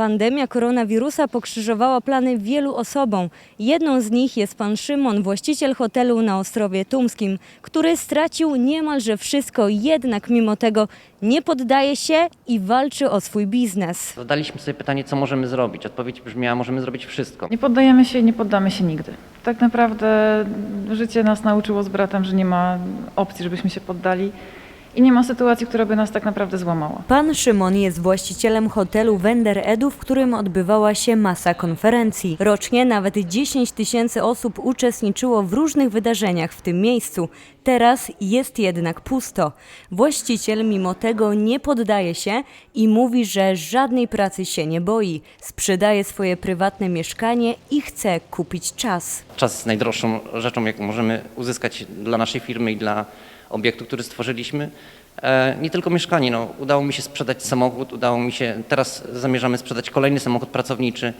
Pandemia koronawirusa pokrzyżowała plany wielu osobom. Jedną z nich jest pan Szymon, właściciel hotelu na Ostrowie Tumskim, który stracił niemalże wszystko, jednak mimo tego nie poddaje się i walczy o swój biznes. Zadaliśmy sobie pytanie, co możemy zrobić. Odpowiedź brzmiała, możemy zrobić wszystko. Nie poddajemy się i nie poddamy się nigdy. Tak naprawdę życie nas nauczyło z bratem, że nie ma opcji, żebyśmy się poddali i nie ma sytuacji, która by nas tak naprawdę złamała. Pan Szymon jest właścicielem hotelu Wender Edu, w którym odbywała się masa konferencji. Rocznie nawet 10 tysięcy osób uczestniczyło w różnych wydarzeniach w tym miejscu. Teraz jest jednak pusto. Właściciel mimo tego nie poddaje się i mówi, że żadnej pracy się nie boi. Sprzedaje swoje prywatne mieszkanie i chce kupić czas. Czas jest najdroższą rzeczą, jaką możemy uzyskać dla naszej firmy i dla obiektu, który stworzyliśmy. E, Nie tylko mieszkanie, no, udało mi się sprzedać samochód, udało mi się, teraz zamierzamy sprzedać kolejny samochód pracowniczy.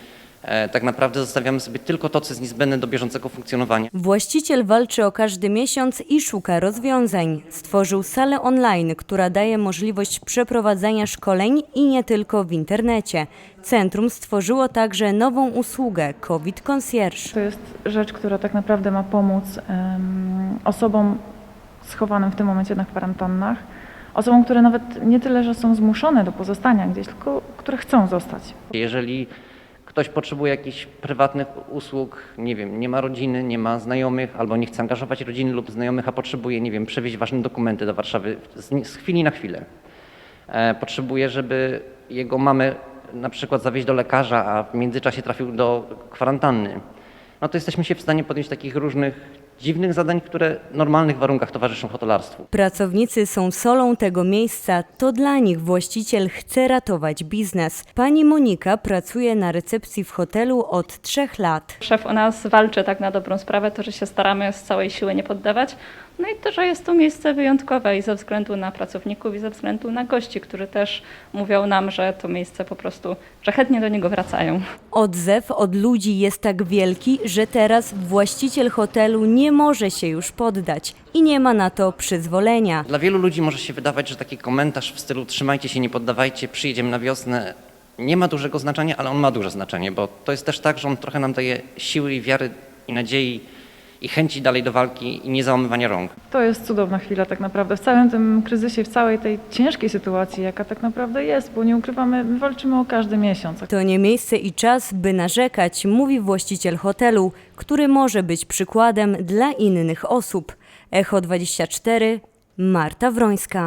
E, Tak naprawdę zostawiamy sobie tylko to, co jest niezbędne do bieżącego funkcjonowania. Właściciel walczy o każdy miesiąc i szuka rozwiązań. Stworzył salę online, która daje możliwość przeprowadzania szkoleń i nie tylko w internecie. Centrum stworzyło także nową usługę COVID Concierge. To jest rzecz, która tak naprawdę ma pomóc em, osobom schowanym w tym momencie na kwarantannach, osobom, które nawet nie tyle, że są zmuszone do pozostania gdzieś, tylko które chcą zostać. Jeżeli ktoś potrzebuje jakichś prywatnych usług, nie wiem, nie ma rodziny, nie ma znajomych, albo nie chce angażować rodziny lub znajomych, a potrzebuje, nie wiem, przewieźć ważne dokumenty do Warszawy z, z chwili na chwilę. E, potrzebuje, żeby jego mamę na przykład zawieźć do lekarza, a w międzyczasie trafił do kwarantanny. No to jesteśmy się w stanie podjąć takich różnych dziwnych zadań, które w normalnych warunkach towarzyszą hotelarstwu. Pracownicy są solą tego miejsca, to dla nich właściciel chce ratować biznes. Pani Monika pracuje na recepcji w hotelu od trzech lat. Szef o nas walczy tak na dobrą sprawę, to, że się staramy z całej siły nie poddawać. No i to, że jest to miejsce wyjątkowe i ze względu na pracowników i ze względu na gości, którzy też mówią nam, że to miejsce po prostu, że chętnie do niego wracają. Odzew od ludzi jest tak wielki, że teraz właściciel hotelu nie może się już poddać i nie ma na to przyzwolenia. Dla wielu ludzi może się wydawać, że taki komentarz w stylu trzymajcie się, nie poddawajcie, przyjedziemy na wiosnę, nie ma dużego znaczenia, ale on ma duże znaczenie, bo to jest też tak, że on trochę nam daje siły i wiary i nadziei i chęci dalej do walki i niezałamywania rąk. To jest cudowna chwila tak naprawdę w całym tym kryzysie, w całej tej ciężkiej sytuacji, jaka tak naprawdę jest, bo nie ukrywamy, my walczymy o każdy miesiąc. To nie miejsce i czas, by narzekać, mówi właściciel hotelu, który może być przykładem dla innych osób. Echo 24, Marta Wrońska.